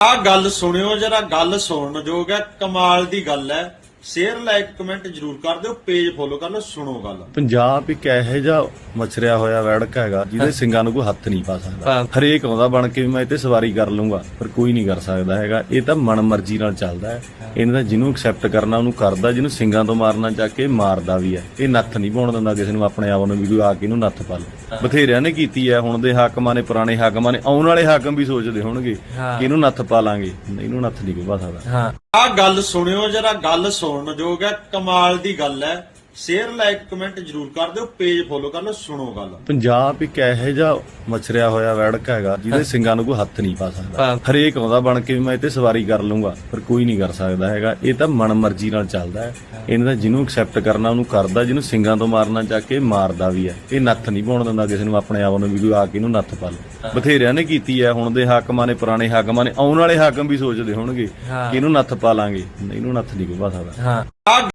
ਆ ਗੱਲ ਸੁਣਿਓ, ਜਰਾ ਗੱਲ ਸੁਣਨ ਯੋਗ ਹੈ, ਕਮਾਲ ਦੀ ਗੱਲ ਹੈ। ਸ਼ੇਅਰ ਲਾਈਕ ਕਮੈਂਟ ਜਰੂਰ ਕਰ ਦਿਓ ਪੇਜ ਫੋਲੋ ਕਰ ਲਓ, ਸੁਣੋ ਗੱਲ। ਪੰਜਾਬ ਇੱਕ ਇਹੋ ਜਿਹਾ ਮਛਰਿਆ ਹੋਇਆ ਵੜਕ ਹੈਗਾ ਜਿਹਦੇ ਸਿੰਘਾਂ ਨੂੰ ਕੋਈ ਹੱਥ ਨਹੀਂ ਪਾ ਸਕਦਾ। ਹਰੇਕ ਆਉਂਦਾ ਬਣ ਕੇ ਵੀ ਮੈਂ ਇੱਥੇ ਸਵਾਰੀ ਕਰ ਲੂੰਗਾ ਪਰ ਕੋਈ ਨਹੀਂ ਕਰ ਸਕਦਾ ਹੈਗਾ। ਇਹ ਤਾਂ ਮਨ ਮਰਜ਼ੀ ਨਾਲ ਚੱਲਦਾ ਹੈ। ਇਹਨਾਂ ਦਾ ਜਿਹਨੂੰ ਐਕਸੈਪਟ ਕਰਨਾ ਉਹਨੂੰ ਕਰਦਾ ਜਿਹਨੂੰ ਸਿੰਘਾਂ ਤੋਂ ਮਾਰਨਾ ਚਾਹ ਕੇ ਮਾਰਦਾ ਵੀ ਹੈ। ਇਹ ਨੱਥ ਨਹੀਂ ਪਾਉਣ ਦਿੰਦਾ ਕਿਸੇ ਨੂੰ ਆਪਣੇ ਆਪ ਨੂੰ ਵੀ ਕੋਈ ਆ ਕੇ ਇਹਨੂੰ ਨੱਥ ਪਾ ਲਓ ਬਥੇਰਿਆਂ ਨੇ ਕੀਤੀ ਹੈ। ਹੁਣ ਦੇ ਹਾਕਮਾਂ ਨੇ ਪੁਰਾਣੇ ਹਾਕਮਾਂ ਨੇ ਆਉਣ ਵਾਲੇ ਹਾਕਮ ਵੀ ਸੋਚਦੇ ਹੋਣਗੇ। ਕਿ ਇਹਨੂੰ ਨੱਥ ਪਾ ਲਾਂਗੇ। ਇਹਨੂੰ ਨੱਥ ਨਹੀਂ ਕੋਈ ਪਾ ਸਕਦਾ। ਹਾਂ। ਆ ਗੱਲ ਸੁਣਿਓ ਜਰਾ ਗੱਲ ਸੁਣਨ ਯੋਗ ਹੈ। ਕਮਾਲ ਦੀ ਗੱਲ ਹੈ। ਸ਼ੇਅਰ ਲਾਈਕ ਕਮੈਂਟ ਜਰੂਰ ਕਰ ਦਿਓ ਪੇਜ ਫੋਲੋ ਕਰ ਲਓ ਸੁਣੋ ਗੱਲ। ਪੰਜਾਬ ਇੱਕ ਇਹੋ ਜਿਹਾ ਮਛਰਿਆ ਹੋਇਆ ਵੜਕ ਹੈਗਾ ਜਿਹਦੇ ਸਿੰਘਾਂ ਨੂੰ ਕੋਈ ਹੱਥ ਨਹੀਂ ਪਾ ਸਕਦਾ। ਹਰੇਕ ਆਉਂਦਾ ਬਣ ਕੇ ਵੀ ਮੈਂ ਇੱਥੇ ਸਵਾਰੀ ਕਰ ਲੂੰਗਾ ਪਰ ਕੋਈ ਨਹੀਂ ਕਰ ਸਕਦਾ ਹੈਗਾ। ਇਹ ਤਾਂ ਮਨ ਮਰਜ਼ੀ ਨਾਲ ਚੱਲਦਾ ਹੈ। ਇਹਨਾਂ ਦਾ ਜਿਹਨੂੰ ਐਕਸੈਪਟ ਕਰਨਾ ਉਹਨੂੰ ਕਰਦਾ ਜਿਹਨੂੰ ਸਿੰਘਾਂ ਤੋਂ ਮਾਰਨਾ ਚਾਹ ਕੇ ਮਾਰਦਾ ਵੀ ਹੈ। ਇਹ ਨੱਥ ਨਹੀਂ ਪਾਉਣ ਦਿੰਦਾ ਕਿਸੇ ਨੂੰ ਆਪਣੇ ਆਪ ਨੂੰ ਵੀ ਕੋਈ ਆ ਕੇ ਇਹਨੂੰ ਨੱਥ ਪਾ ਲਓ ਬਥੇਰਿਆਂ ਨੇ ਕੀਤੀ ਹੈ ਹੁਣ ਦੇ ਹਾਕਮਾਂ ਨੇ ਪੁਰਾਣੇ ਹਾਕਮਾਂ ਨੇ ਆਉਣ ਵਾਲੇ ਹਾਕਮ ਵੀ ਸੋਚਦੇ ਹੋਣਗੇ। ਕਿ ਇਹਨੂੰ ਨੱਥ ਪਾ ਲਾਂਗੇ। ਨਹੀਂ, ਇਹਨੂੰ ਨੱਥ ਨਹੀਂ ਕੋਈ ਪਾ ਸਕਦਾ। ਹਾਂ। ਆ